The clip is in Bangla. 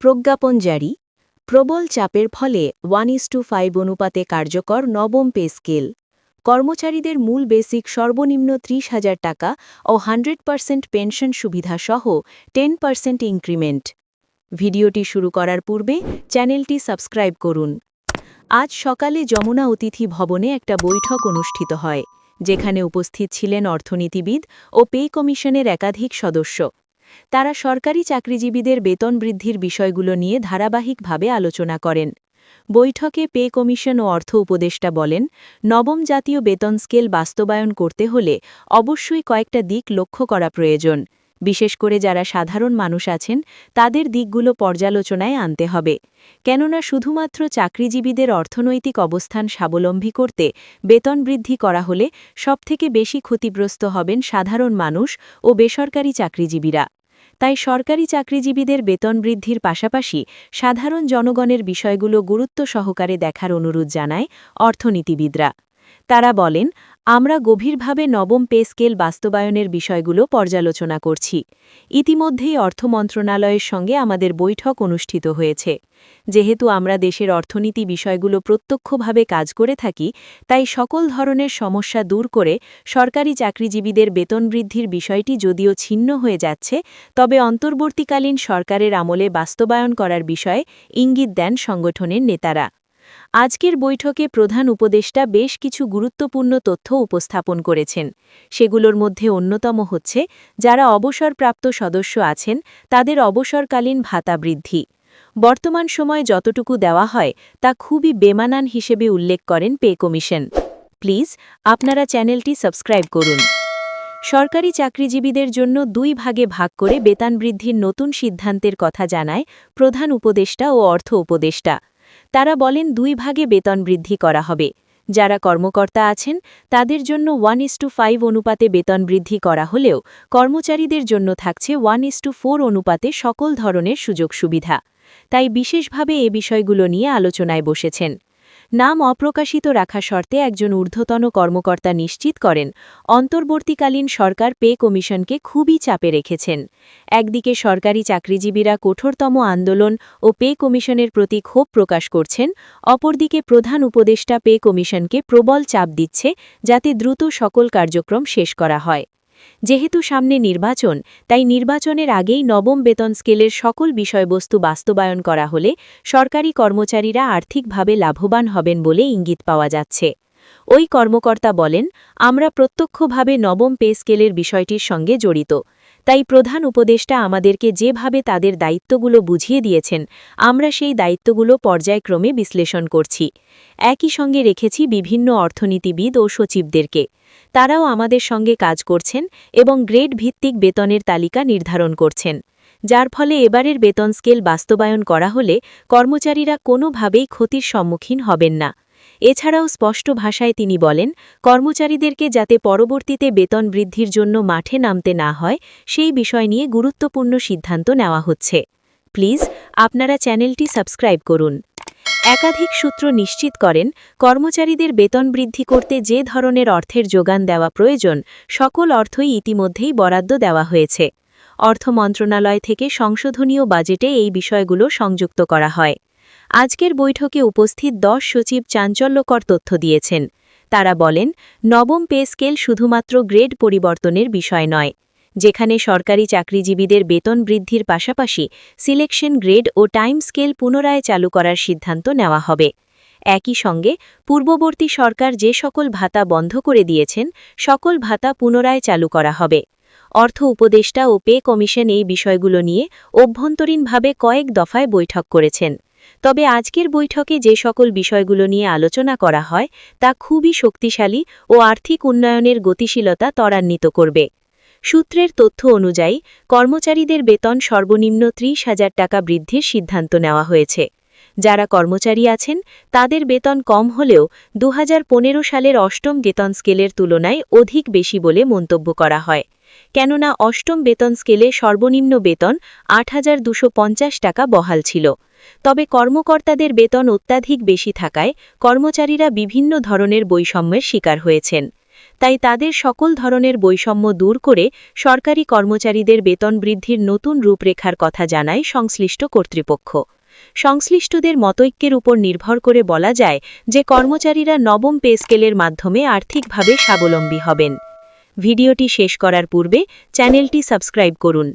প্রজ্ঞাপন জারি। প্রবল চাপের ফলে ওয়ান ইস টু ফাইভ অনুপাতে কার্যকর নবম পে স্কেল। কর্মচারীদের মূল বেসিক সর্বনিম্ন ত্রিশ হাজার টাকা ও হান্ড্রেড পার্সেন্ট পেনশন সুবিধা সহ টেন পার্সেন্ট ইনক্রিমেন্ট। ভিডিওটি শুরু করার পূর্বে চ্যানেলটি সাবস্ক্রাইব করুন। আজ সকালে যমুনা অতিথি ভবনে একটা বৈঠক অনুষ্ঠিত হয়, যেখানে উপস্থিত ছিলেন অর্থনীতিবিদ ও পে কমিশনের একাধিক সদস্য। তারা সরকারি চাকরিজীবীদের বেতন বৃদ্ধির বিষয়গুলো নিয়ে ধারাবাহিকভাবে আলোচনা করেন। বৈঠকে পে কমিশন ও অর্থ উপদেষ্টা বলেন, নবম জাতীয় বেতন স্কেল বাস্তবায়ন করতে হলে অবশ্যই কয়েকটা দিক লক্ষ্য করা প্রয়োজন। বিশেষ করে যারা সাধারণ মানুষ আছেন, তাদের দিকগুলো পর্যালোচনায় আনতে হবে। কেননা শুধুমাত্র চাকরিজীবীদের অর্থনৈতিক অবস্থান স্বাবলম্বী করতে বেতন বৃদ্ধি করা হলে সবথেকে বেশি ক্ষতিগ্রস্ত হবেন সাধারণ মানুষ ও বেসরকারি চাকরিজীবীরা। তাই সরকারি চাকরিজীবীদের বেতন বৃদ্ধির পাশাপাশি সাধারণ জনগণের বিষয়গুলো গুরুত্ব সহকারে দেখার অনুরোধ জানায় অর্থনীতিবিদরা। তারা বলেন আমরা গভীরভাবে নবম পে স্কেল বাস্তবায়নের বিষয়গুলো পর্যালোচনা করছি। ইতিমধ্যেই অর্থ মন্ত্রণালয়ের সঙ্গে আমাদের বৈঠক অনুষ্ঠিত হয়েছে। যেহেতু আমরা দেশের অর্থনীতি বিষয়গুলো প্রত্যক্ষভাবে কাজ করে থাকি, তাই সকল ধরনের সমস্যা দূর করে সরকারি চাকরিজীবীদের বেতন বৃদ্ধির বিষয়টি যদিও ছিন্ন হয়ে যাচ্ছে, তবে অন্তর্বর্তীকালীন সরকারের আমলে বাস্তবায়ন করার বিষয়ে ইঙ্গিত দেন সংগঠনের নেতারা। আজকের বৈঠকে প্রধান উপদেষ্টা বেশ কিছু গুরুত্বপূর্ণ তথ্য উপস্থাপন করেছেন। সেগুলোর মধ্যে অন্যতম হচ্ছে, যারা অবসরপ্রাপ্ত সদস্য আছেন, তাদের অবসরকালীন ভাতা বৃদ্ধি। বর্তমান সময় যতটুকু দেওয়া হয়, তা খুবই বেমানান হিসেবে উল্লেখ করেন পে কমিশন। প্লিজ, আপনারা চ্যানেলটি সাবস্ক্রাইব করুন। সরকারি চাকরিজীবীদের জন্য দুই ভাগে ভাগ করে বেতন বৃদ্ধির নতুন সিদ্ধান্তের কথা জানায় প্রধান উপদেষ্টা ও অর্থ উপদেষ্টা। তারা বলেন দুই ভাগে বেতন বৃদ্ধি করা হবে। যারা কর্মকর্তা আছেন, তাদের জন্য ওয়ান ইস টু ফাইভ অনুপাতে বেতন বৃদ্ধি করা হলেও কর্মচারীদের জন্য থাকছে ওয়ান ইস টু ফোর অনুপাতে সকল ধরনের সুযোগ সুবিধা। তাই বিশেষভাবে এ বিষয়গুলো নিয়ে আলোচনায় বসেছেন। নাম অপ্রকাশিত রাখা শর্তে একজন ঊর্ধ্বতন কর্মকর্তা নিশ্চিত করেন, অন্তর্বর্তীকালীন সরকার পে কমিশনকে খুবই চাপে রেখেছেন। একদিকে সরকারি চাকরিজীবীরা কঠোরতম আন্দোলন ও পে কমিশনের প্রতি ক্ষোভ প্রকাশ করছেন, অপরদিকে প্রধান উপদেষ্টা পে কমিশনকে প্রবল চাপ দিচ্ছে, যাতে দ্রুত সকল কার্যক্রম শেষ করা হয়। যেহেতু সামনে নির্বাচন, তাই নির্বাচনের আগেই নবম বেতন স্কেলের সকল বিষয়বস্তু বাস্তবায়ন করা হলে সরকারি কর্মচারীরা আর্থিকভাবে লাভবান হবেন বলে ইঙ্গিত পাওয়া যাচ্ছে। ওই কর্মকর্তা বলেন, আমরা প্রত্যক্ষভাবে নবম পে স্কেলের বিষয়টির সঙ্গে জড়িত। তাই প্রধান উপদেষ্টা আমাদেরকে যেভাবে তাদের দায়িত্বগুলো বুঝিয়ে দিয়েছেন, আমরা সেই দায়িত্বগুলো পর্যায়ক্রমে বিশ্লেষণ করছি। একই সঙ্গে রেখেছি বিভিন্ন অর্থনীতিবিদ ও সচিবদেরকে। তারাও আমাদের সঙ্গে কাজ করছেন এবং গ্রেড ভিত্তিক বেতনের তালিকা নির্ধারণ করছেন। যার ফলে এবারের বেতন স্কেল বাস্তবায়ন করা হলে কর্মচারীরা কোনোভাবেই ক্ষতির সম্মুখীন হবেন না। এছাড়াও স্পষ্ট ভাষায় তিনি বলেন, কর্মচারীদেরকে যাতে পরবর্তীতে বেতন বৃদ্ধির জন্য মাঠে নামতে না হয়, সেই বিষয় নিয়ে গুরুত্বপূর্ণ সিদ্ধান্ত নেওয়া হচ্ছে। প্লিজ, আপনারা চ্যানেলটি সাবস্ক্রাইব করুন। একাধিক সূত্র নিশ্চিত করেন, কর্মচারীদের বেতন বৃদ্ধি করতে যে ধরনের অর্থের যোগান দেওয়া প্রয়োজন, সকল অর্থই ইতিমধ্যেই বরাদ্দ দেওয়া হয়েছে। অর্থ মন্ত্রণালয় থেকে সংশোধনীয় বাজেটে এই বিষয়গুলো সংযুক্ত করা হয়। আজকের বৈঠকে উপস্থিত দশ সচিব চাঞ্চল্যকর তথ্য দিয়েছেন। তারা বলেন, নবম পে স্কেল শুধুমাত্র গ্রেড পরিবর্তনের বিষয় নয়, যেখানে সরকারি চাকরিজীবীদের বেতন বৃদ্ধির পাশাপাশি সিলেকশন গ্রেড ও টাইম স্কেল পুনরায় চালু করার সিদ্ধান্ত নেওয়া হবে। একই সঙ্গে, পূর্ববর্তী সরকার যে সকল ভাতা বন্ধ করে দিয়েছেন, সকল ভাতা পুনরায় চালু করা হবে। অর্থ উপদেষ্টা ও পে কমিশন এই বিষয়গুলো নিয়ে অভ্যন্তরীণভাবে কয়েক দফায় বৈঠক করেছেন। তবে আজকের বৈঠকে যে সকল বিষয়গুলো নিয়ে আলোচনা করা হয়, তা খুবই শক্তিশালী ও আর্থিক উন্নয়নের গতিশীলতা ত্বরান্বিত করবে। সূত্রের তথ্য অনুযায়ী, কর্মচারীদের বেতন সর্বনিম্ন ত্রিশ হাজার টাকা বৃদ্ধির সিদ্ধান্ত নেওয়া হয়েছে। যারা কর্মচারী আছেন, তাদের বেতন কম হলেও দু হাজার পনেরো সালের অষ্টম বেতন স্কেলের তুলনায় অধিক বেশি বলে মন্তব্য করা হয়। কেননা অষ্টম বেতন স্কেলে সর্বনিম্ন বেতন আট টাকা বহাল ছিল। তবে কর্মকর্তাদের বেতন অত্যাধিক বেশি থাকায় কর্মচারীরা বিভিন্ন ধরনের বৈষম্যের শিকার হয়েছেন। তাই তাদের সকল ধরনের বৈষম্য দূর করে সরকারি কর্মচারীদের বেতন বৃদ্ধির নতুন রূপরেখার কথা জানায় সংশ্লিষ্ট কর্তৃপক্ষ। সংশ্লিষ্টদের মতৈক্যের উপর নির্ভর করে বলা যায় যে কর্মচারীরা নবম পে স্কেলের মাধ্যমে আর্থিকভাবে স্বাবলম্বী হবেন। ভিডিওটি শেষ করার পূর্বে চ্যানেলটি সাবস্ক্রাইব করুন।